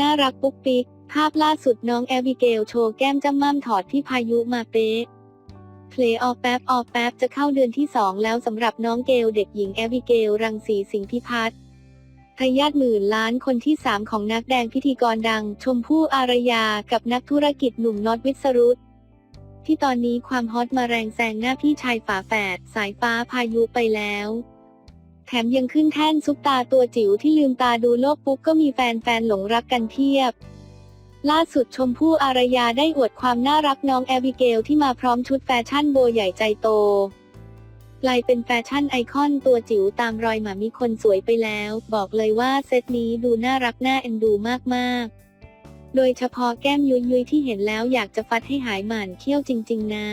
น่ารักปุ๊กปิ๊ก ภาพล่าสุดน้องแอบิเกลโชว์แก้มจ้ำม่ำถอดที่พายุมาเป๊ะเพลย์ออแป๊บออแป๊บจะเข้าเดือนที่ 2 แล้วสำหรับน้องเกลเด็กหญิงแอบิเกลรังสีสิงห์พิพัฒน์ทายาทหมื่นล้านคนที่ 3 ของนักแดงพิธีกรดัง ชมพู่อารยากับนักธุรกิจหนุ่มน็อตวิศรุตที่ตอนนี้ความฮอตมาแรงแซงหน้าพี่ชายฝาแฝดสายฟ้าพายุไปแล้ว แถมยังขึ้นแท่นซุปตาตัวจิ๋วที่ลืมตาดูโลกปุ๊บก็มีแฟนๆหลงรักกันเพียบ ล่าสุดชมพู่อารยาได้อวดความน่ารักน้องแอบิเกลที่มาพร้อมชุดแฟชั่นโบใหญ่ใจโตกลายเป็นแฟชั่นไอคอนตัวจิ๋วตามรอยหมามีคนสวยไปแล้ว บอกเลยว่าเซตนี้ดูน่ารักน่าเอ็นดูมาก ๆ โดยเฉพาะแก้มยุยยุยๆที่เห็นแล้วอยากจะฟัดให้หายหมันเขี้ยวจริง ๆ นะ